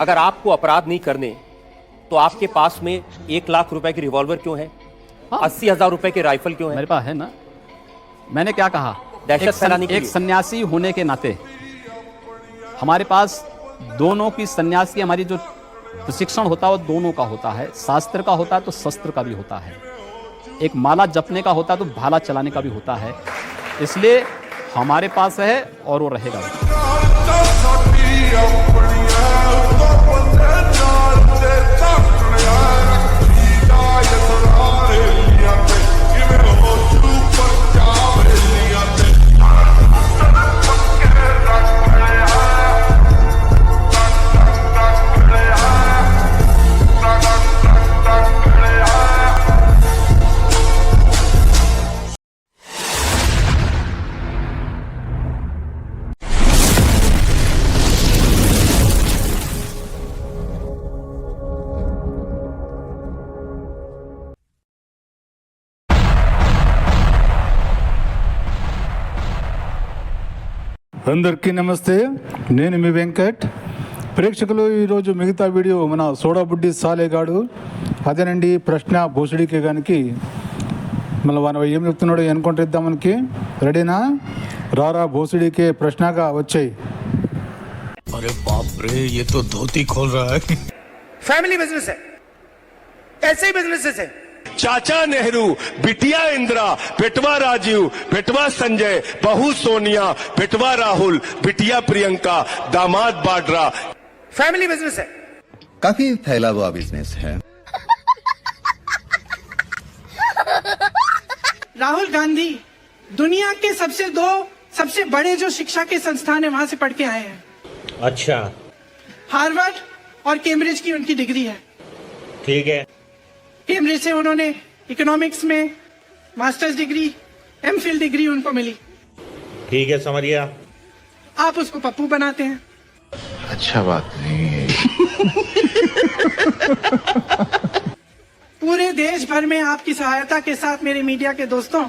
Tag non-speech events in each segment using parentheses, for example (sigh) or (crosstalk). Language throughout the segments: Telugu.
अगर आपको अपराध नहीं करने तो आपके पास में एक लाख रुपए की रिवॉल्वर क्यों है? हाँ। अस्सी हज़ार रुपए के राइफल क्यों है? मेरे पास है ना। मैंने क्या कहा? दहशत एक, सन- फैलाने एक सन्यासी होने के नाते हमारे पास दोनों की सन्यास हमारी जो प्रशिक्षण होता है वो दोनों का होता है। शास्त्र का होता है तो शस्त्र का भी होता है। एक माला जपने का होता है तो भाला चलाने का भी होता है। इसलिए हमारे पास है और वो रहेगा। เราต้องกัน అందరికీ నమస్తే నేను మీ వెంకట్ ప్రేక్షకులు ఈరోజు మిగతా వీడియో మన సోడాబుడ్డి సాలేగాడు అదేనండి ప్రశ్న భూసుడికి గానికి మళ్ళీ మనం ఏం చెప్తున్నాడో ఎన్కౌంటర్ ఇద్దాం మనకి రెడీనా రారా భూసుడికే ప్రశ్నగా వచ్చాయి अरे बाप रे ये तो धोती खोल रहा है फैमिली बिजनेस है ऐसे ही बिजनेसेस है चाचा नेहरू बिटिया इंदिरा बेटवा राजीव बेटवा संजय बहू सोनिया बेटवा राहुल बिटिया प्रियंका दामाद बाड्रा। फैमिली बिज़नेस है। काफ़ी फैला हुआ बिज़नेस है। राहुल गांधी दुनिया के सबसे दो सबसे बड़े जो शिक्षा के संस्थान है वहाँ से पढ़ के आए हैं। अच्छा। हार्वर्ड और कैम्ब्रिज की उनकी डिग्री है। ठीक है। कैम्ब्रिज से उन्होंने इकोनॉमिक्स में मास्टर्स डिग्री एम डिग्री उनको मिली। ठीक है समझ गया आप उसको पप्पू बनाते हैं। अच्छा बात नहीं है। पूरे देश भर में आपकी सहायता के साथ मेरे मीडिया के दोस्तों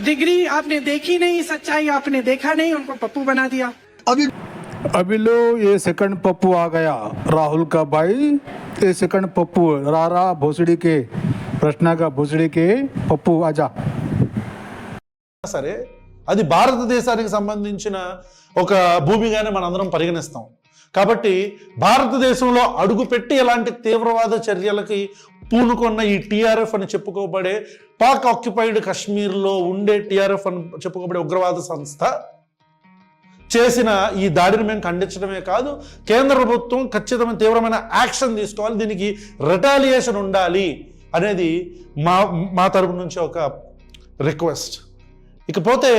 डिग्री आपने देखी नहीं सच्चाई आपने देखा नहीं उनको पप्पू बना दिया। अभी लो ये सेकंड पप्पू आ गया राहुल का भाई ये सेकंड पप्पू रारा भोसड़ी के प्रश्न का भोसड़ी के पप्पू आजा సరే అది భారతదేశానికి సంబంధించిన ఒక భూమిగానే మనందరం పరిగణిస్తాం కాబట్టి భారతదేశంలో అడుగుపెట్టి ఎలాంటి తీవ్రవాద చర్యలకి పూనుకున్న ఈ టీఆర్ఎఫ్ అని చెప్పుకోబడే పాక్ ఆక్యుపైడ్ కాశ్మీర్లో ఉండే టీఆర్ఎఫ్ అని చెప్పుకోబడే ఉగ్రవాద సంస్థ చేసిన ఈ దాడిని మేము ఖండించడమే కాదు కేంద్ర ప్రభుత్వం ఖచ్చితమైన తీవ్రమైన యాక్షన్ తీసుకోవాలి దీనికి రిటాలియేషన్ ఉండాలి అనేది మా మా తరపు నుంచి ఒక రిక్వెస్ట్. ఇకపోతే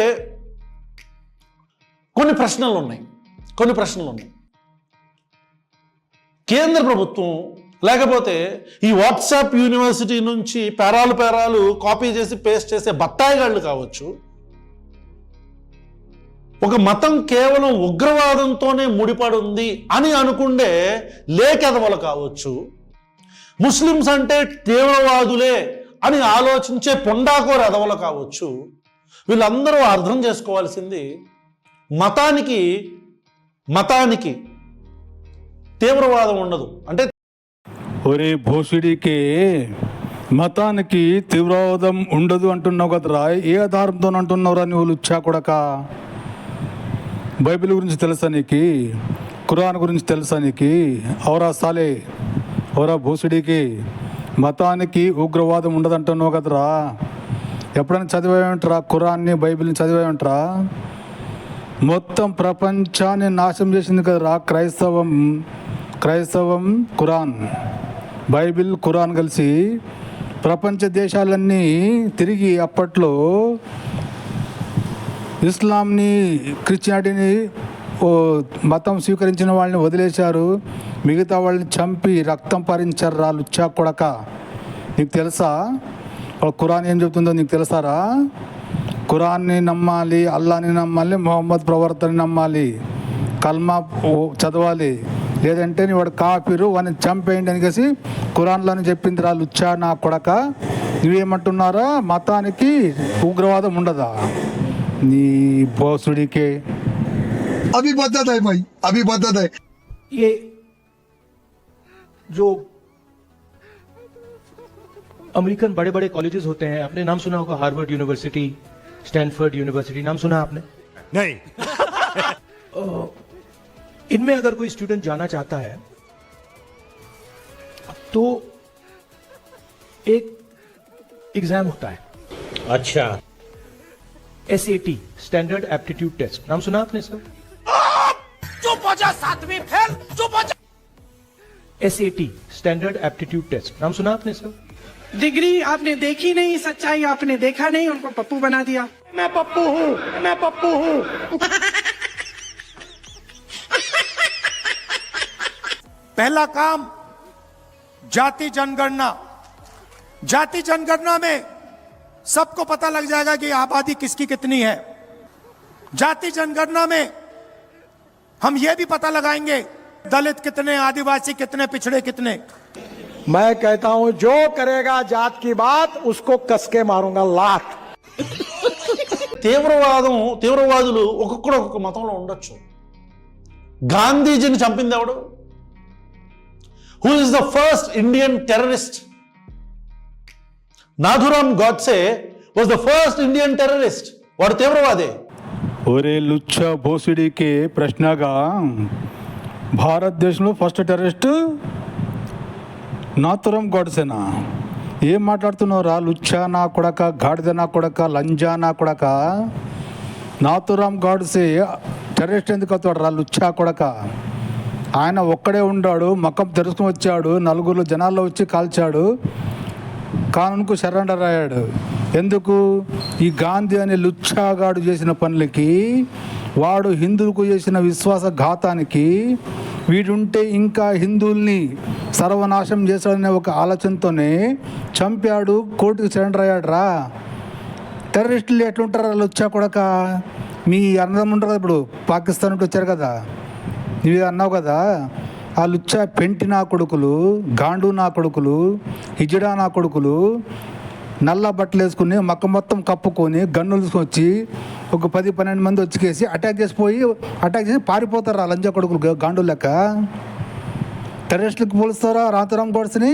కొన్ని ప్రశ్నలు ఉన్నాయి కొన్ని ప్రశ్నలు ఉన్నాయి. కేంద్ర ప్రభుత్వం లేకపోతే ఈ వాట్సాప్ యూనివర్సిటీ నుంచి పేరాలు పేరాలు కాపీ చేసి పేస్ట్ చేసే బత్తాయిగాళ్ళు కావచ్చు ఒక మతం కేవలం ఉగ్రవాదంతోనే ముడిపడి ఉంది అని అనుకుండే లేఖెదవలు కావచ్చు. ముస్లిమ్స్ అంటే తీవ్రవాదులే అని ఆలోచించే పొండాకోర ఎదవలు కావచ్చు. వీళ్ళందరూ అర్థం చేసుకోవాల్సింది మతానికి మతానికి తీవ్రవాదం ఉండదు. అంటే ఒరే భోసుడికి మతానికి తీవ్రవాదం ఉండదు అంటున్నావు కదరా ఏ ఆధారంతో అంటున్నావురా నువ్వు లుచ్చా కొడక బైబిల్ గురించి తెలుసా నీకు ఖురాన్ గురించి తెలుసా నీకు అవరా సాలే అవరా భూసుడికి మతానికి ఉగ్రవాదం ఉండదంటున్నావు కదరా. ఎప్పుడైనా చదివేమంటారా ఖురాన్ని బైబిల్ని చదివేమంటారా మొత్తం ప్రపంచాన్ని నాశనం చేసింది కదరా క్రైస్తవం. క్రైస్తవం ఖురాన్. బైబిల్ ఖురాన్ కలిసి ప్రపంచ దేశాలన్నీ తిరిగి అప్పట్లో ఇస్లాంని క్రిస్టియానిటీని ఓ మతం స్వీకరించిన వాళ్ళని వదిలేశారు. మిగతా వాళ్ళని చంపి రక్తం పరించారు రా లుచ్చా కొడక. నీకు తెలుసా? వాళ్ళ ఖురాన్ ఏం చెబుతుందో నీకు తెలుసారా? ఖురాన్ని నమ్మాలి అల్లాని నమ్మాలి మొహమ్మద్ ప్రవర్తనని నమ్మాలి. కల్మా చదవాలి. లేదంటే నీ వాడు కాపీరు వాడిని చంపేయండి అనేసి ఖురాన్లోని చెప్పింది రా లుచ్చా నా కొడక. నువ్వేమంటున్నారా? మతానికి ఉగ్రవాదం ఉండదా? अपनी बोसड़ी के। अभी बदत है भाई अभी बदत है। ये जो अमेरिकन बड़े बड़े कॉलेजेस होते हैं आपने नाम सुना होगा हार्वर्ड यूनिवर्सिटी स्टैनफोर्ड यूनिवर्सिटी नाम सुना आपने? नहीं। (laughs) इनमें अगर कोई स्टूडेंट जाना चाहता है तो एक एग्ज़ाम होता है। अच्छा। S A T standard aptitude test नाम सुना आपने सर चुप हो जा सातवीं फेल चुप हो जा। एस स्टैंडर्ड एप्टीट्यूड टेस्ट नाम सुना आपने सर डिग्री आपने देखी नहीं सच्चाई आपने देखा नहीं उनको पप्पू बना दिया। मैं पप्पू हूँ मैं पप्पू हूँ। पहला काम जाति जनगणना। जाति जनगणना में सबको पता लग जाएगा कि आबादी किसकी कितनी है जाति जनगणना में हम ये भी पता लगाएंगे दलित कितने आदिवासी कितने पिछड़े कितने मैं कहता हूं जो करेगा जात की बात उसको कसके मारूंगा लात తీవ్రవాదం తీవ్రవాదులు ఒక్కొక్కడు ఒక్కొక్క మతంలో ఉండొచ్చు గాంధీజీని చంపింది ఎవడు who is the first Indian terrorist Nathuram Godse was the first Indian terrorist వాడు తీవ్రవాదే. ఒరే లుచ్చ బోసిడికి ప్రశ్నగా భారతదేశంలో ఫస్ట్ టెర్రరిస్ట్ నాథురామ్ గోడ్సేనా? ఏం మాట్లాడుతున్నావురా లుచ్చా నా కొడక గాడిద నా కొడక లంజా నా కొడక? నాథురామ్ గాడ్సే టెర్రరిస్ట్ ఎందుకు అవుతాడు రా లుచ్చా కొడక? ఆయన ఒక్కడే ఉండాడు మకం తెరుచుకుని వచ్చాడు నలుగురు జనాల్లో వచ్చి కాల్చాడు. కానుకు సరెండర్ అయ్యాడు ఎందుకు? ఈ గాంధీ అనే లుచ్చాగాడు చేసిన పనులకి వాడు హిందువులకు చేసిన విశ్వాసఘాతానికి వీడుంటే ఇంకా హిందువుల్ని సర్వనాశం చేశాడనే ఒక ఆలోచనతోనే చంపాడు కోర్టుకు సరెండర్ అయ్యాడు రా టెర్రరిస్టులు ఎట్లుంటారు వాళ్ళు వచ్చా కొడక? మీ అన్నదం ఉంటారు కదా ఇప్పుడు పాకిస్తాన్ వచ్చారు కదా. నువ్వు అన్నావు కదా? ఆ లుచ్చా పెంటి నా కొడుకులు గాండు నా కొడుకులు హిజడా నా కొడుకులు నల్ల బట్టలు వేసుకుని మక్క మొత్తం కప్పుకొని గన్నులు వచ్చి ఒక పది పన్నెండు మంది వచ్చికేసి అటాక్ చేసిపోయి అటాక్ చేసి పారిపోతారు ఆ లంజా కొడుకులు గాండు లెక్క. టెర్రరిస్టులకు పోలుస్తారా రాతరాం గోడ్స్ని?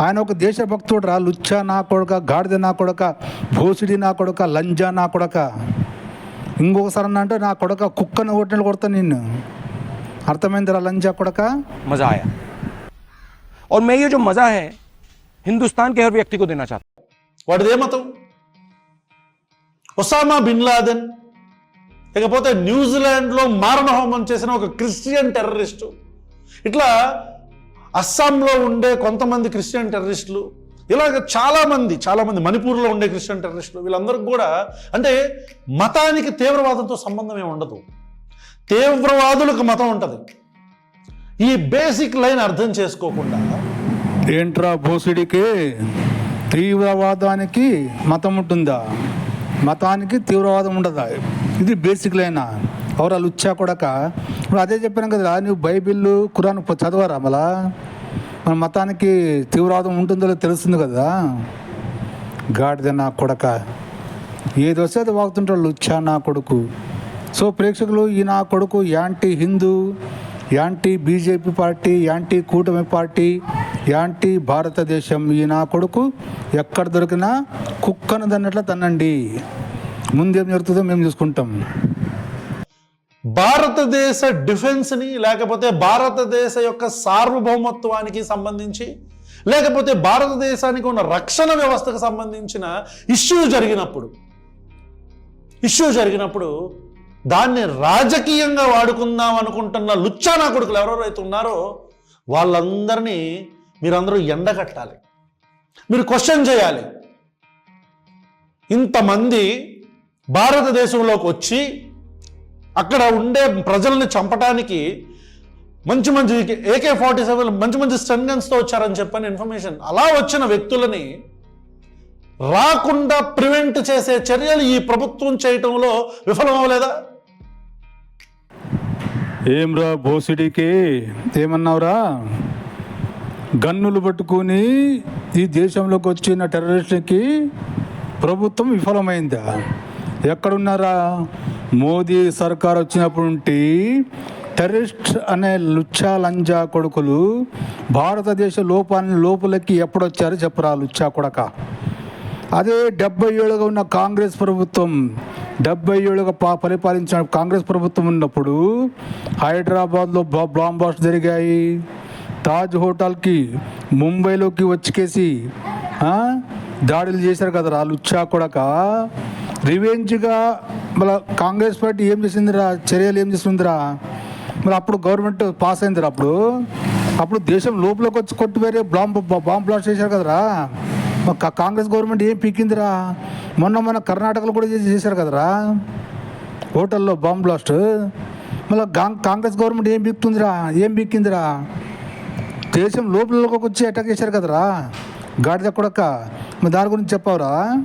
ఆయన ఒక దేశభక్తుడు రా లుచ్చా నా కొడక గాడిద నా కొడక భోసిడి నా కొడక లంజా నా కొడక. ఇంకొకసారి అంటే నా కొడక కుక్కను కొట్టినట్టు కొడతా నిన్ను. అర్థమైందిరా లంజా కొడక मजा आया और मैं ये जो मजा है हिंदुस्तान के हर व्यक्ति को देना चाहता हूं వాడిదే మతం ఒసామా బిన్ లాదెన్ ఇకపోతే న్యూజిలాండ్లో మారణ హోమం చేసిన ఒక క్రిస్టియన్ టెర్రరిస్టు ఇట్లా అస్సాంలో ఉండే కొంతమంది క్రిస్టియన్ టెర్రరిస్టులు ఇలాగ చాలామంది చాలామంది మణిపూర్లో ఉండే క్రిస్టియన్ టెర్రరిస్టులు వీళ్ళందరికీ కూడా అంటే మతానికి తీవ్రవాదంతో సంబంధం ఏమి ఉండదు తీవ్రవాదులకు మతం ఉంటుంది. ఈ బేసిక్ లైన్ అర్థం చేసుకోకుండా ఏంట్రా భోసుడికి తీవ్రవాదానికి మతం ఉంటుందా? మతానికి తీవ్రవాదం ఉండదా? ఇది బేసిక్ లైనా? ఎవరా లుచ్చా కొడక? ఇప్పుడు అదే చెప్పాను కదా నువ్వు బైబిల్ ఖురాన్ చదవరా మళ్ళా? మన మతానికి తీవ్రవాదం ఉంటుందో తెలుస్తుంది కదా? గాడిద నా కొడక. ఏది వస్తే అది వాగుతుంటాడు లుచ్చా నా కొడుకు. సో ప్రేక్షకులు ఈ నా కొడుకు anti Hindu anti BJP party anti కూటమి పార్టీ యాంటీ భారతదేశం ఈ నా కొడుకు ఎక్కడ దొరికినా కుక్కను దన్నట్ల తన్నండి. ముందేం జరుగుతుందో మేము చూసుకుంటాం. భారతదేశ డిఫెన్స్ని లేకపోతే భారతదేశ యొక్క సార్వభౌమత్వానికి సంబంధించి లేకపోతే భారతదేశానికి ఉన్న రక్షణ వ్యవస్థకు సంబంధించిన ఇష్యూ జరిగినప్పుడు ఇష్యూ జరిగినప్పుడు దాన్ని రాజకీయంగా వాడుకుందాం అనుకుంటున్న లుచ్చానా కొడుకులు ఎవరెవరైతే ఉన్నారో వాళ్ళందరినీ మీరందరూ ఎండగట్టాలి మీరు క్వశ్చన్ చేయాలి. ఇంతమంది భారతదేశంలోకి వచ్చి అక్కడ ఉండే ప్రజల్ని చంపటానికి మంచి మంచి ఏకే ఫార్టీ సెవెన్ మంచి మంచి స్టన్ గన్స్తో వచ్చారని చెప్పని ఇన్ఫర్మేషన్ అలా వచ్చిన వ్యక్తులని రాకుండా ప్రివెంట్ చేసే చర్యలు ఈ ప్రభుత్వం చేయటంలో విఫలం అవ్వలేదా ఏమ్రా భోసిడికి ఏమన్నావురా? గన్నులు పట్టుకొని ఈ దేశంలోకి వచ్చిన టెర్రరిస్టులకి ప్రభుత్వం విఫలమైందా? ఎక్కడున్నారా? మోదీ సర్కార్ వచ్చినప్పుడు నుండి టెర్రరిస్ట్ అనే లుచ్చా లంజా కొడుకులు భారతదేశ లోపాన్ని లోపలికి ఎప్పుడొచ్చారో చెప్పరా లుచ్చా కొడక. అదే డెబ్బై ఏళ్ళుగా ఉన్న కాంగ్రెస్ ప్రభుత్వం డెబ్బై ఏళ్ళుగా పా పరిపాలించిన కాంగ్రెస్ ప్రభుత్వం ఉన్నప్పుడు హైదరాబాద్లో బా- జరిగాయి. తాజ్ హోటల్కి ముంబైలోకి వచ్చికేసి దాడులు చేశారు కదరా లుచ్చా కొడక. రివెంజ్గా మళ్ళీ కాంగ్రెస్ పార్టీ ఏం చేసిందిరా? చర్యలు ఏం చేసిందిరా? మరి అప్పుడు గవర్నమెంట్ పాస్ అయిందిరా అప్పుడు? అప్పుడు దేశం లోపలికి వచ్చి కొట్టి వేరే బాంబ్ బాంబ్ బ్లాస్ట్ చేశారు కదరా? కాంగ్రెస్ గవర్నమెంట్ ఏం పీకిందిరా? మొన్న మొన్న కర్ణాటకలో కూడా చేశారు కదరా? హోటల్లో బాంబ్ బ్లాస్ట్. మళ్ళీ గా- కాంగ్రెస్ గవర్నమెంట్ ఏం పీకుతుందిరా? ఏం బిక్కిందిరా దేశం లోపలలోకి వచ్చి అటాక్ చేశారు కదరా? గాడిద కొడక మరి దాని గురించి చెప్పవరా?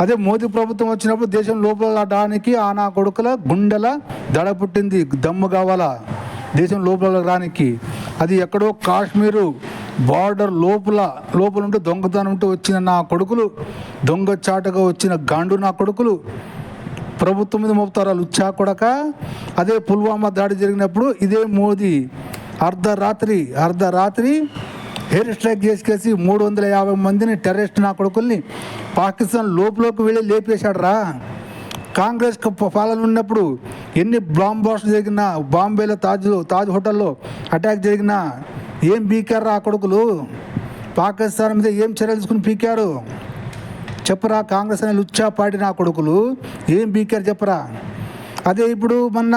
అదే మోదీ ప్రభుత్వం వచ్చినప్పుడు దేశం లోపల రానికి ఆ నా కొడుకుల గుండెల దడ పుట్టింది. దమ్ము కావాలా? దేశం లోపల రానికి. అది ఎక్కడో కాశ్మీరు బార్డర్ లోపల లోపల ఉంటూ దొంగతనం వచ్చిన నా కొడుకులు దొంగ చాటగా వచ్చిన గాండు నా కొడుకులు ప్రభుత్వం మీద మోపుతారా లుచ్చా కొడక అదే పుల్వామా దాడి జరిగినప్పుడు ఇదే మోదీ అర్ధరాత్రి అర్ధరాత్రి హెయిర్ స్ట్రైక్ చేసుకేసి మూడు వందల యాభై మందిని టెర్రరిస్ట్ నా కొడుకుల్ని పాకిస్తాన్ లోపలోకి వెళ్ళి లేపేశాడు రా కాంగ్రెస్ పాలన ఉన్నప్పుడు ఎన్ని బాంబ్ జరిగినా బాంబేలో తాజ్ తాజ్ హోటల్లో అటాక్ జరిగినా ఏం పీకారు ఆ కొడుకులు? పాకిస్తాన్ మీద ఏం చర్యలు తీసుకుని పీకారు? చెప్పరా కాంగ్రెస్ అనే లుచ్చా పార్టీ నా కొడుకులు. ఏం బీకారు చెప్పరా? అదే ఇప్పుడు మొన్న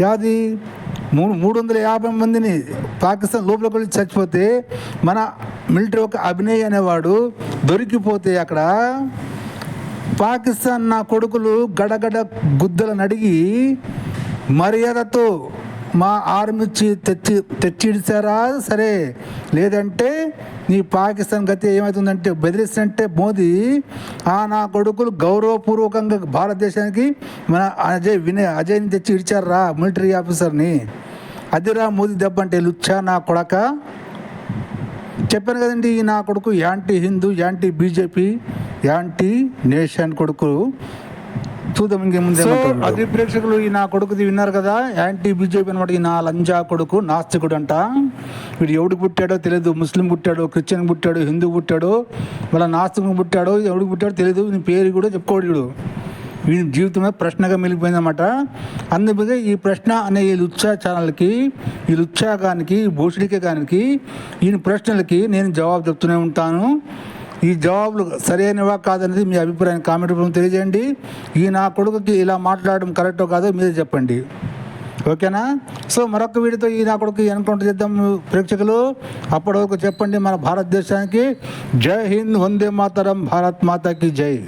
యాది మూడు మూడు వందల యాభై మందిని పాకిస్తాన్ లోపలికి వెళ్ళి చచ్చిపోతే మన మిలిటరీ ఒక అభినయ్ అనేవాడు దొరికిపోతే అక్కడ పాకిస్తాన్ నా కొడుకులు గడగడ గుద్దలను అడిగి మర్యాదతో మా ఆర్మీ తెచ్చి తెచ్చిడిచారా సరే. లేదంటే నీ పాకిస్తాన్ గతి ఏమవుతుందంటే బెదిరిస్తుంటే మోదీ ఆ నా కొడుకులు గౌరవపూర్వకంగా భారతదేశానికి మన అజయ్ వినయ్ అజయ్ని తెచ్చి ఇడిచారా మిలిటరీ ఆఫీసర్ని? అదిరా మోదీ దెబ్బ అంటే లుచ్చా నా కొడక? చెప్పాను కదండి ఈ నా కొడుకు anti Hindu anti BJP anti nation కొడుకు. చూద్దాం ఇంకేముంది అది ప్రేక్షకులు ఈ నా కొడుకుది విన్నారు కదా యాంటీ బీజేపీ అనమాట ఈ నా లంజా కొడుకు నాస్తికుడు అంట వీడు ఎవడికి పుట్టాడో తెలియదు ముస్లిం పుట్టాడు క్రిస్టియన్ పుట్టాడు హిందూ పుట్టాడు మళ్ళీ నాస్తికం పుట్టాడో ఎవడికి పుట్టాడో తెలియదు వీని పేరు కూడా చెప్పుకోడు వీడు. వీడి జీవితమే ప్రశ్నగా మిగిలిపోయిందన్నమాట. అందుకే ఈ ప్రశ్న అనే ఈ లుచ్చా ఛానల్కి ఈ లుచ్చాగానికి భూషుడికే గానికి ఈ ప్రశ్నలకి నేను జవాబు చెప్తూనే ఉంటాను. ఈ జవాబులు సరైనవా కాదనేది మీ అభిప్రాయం. కామెంట్ రూపంలో తెలియజేయండి. ఈ నా కొడుకుకి ఇలా మాట్లాడడం కరెక్టో కాదో మీరే చెప్పండి. ఓకేనా? సో మరొక వీడితో ఈ నా కొడుకు ఎన్కౌంటర్ చేద్దాం ప్రేక్షకులు. అప్పటి వరకు చెప్పండి మన భారతదేశానికి. జై హింద్ వందే మాతరం భారత్ మాతాకి జై.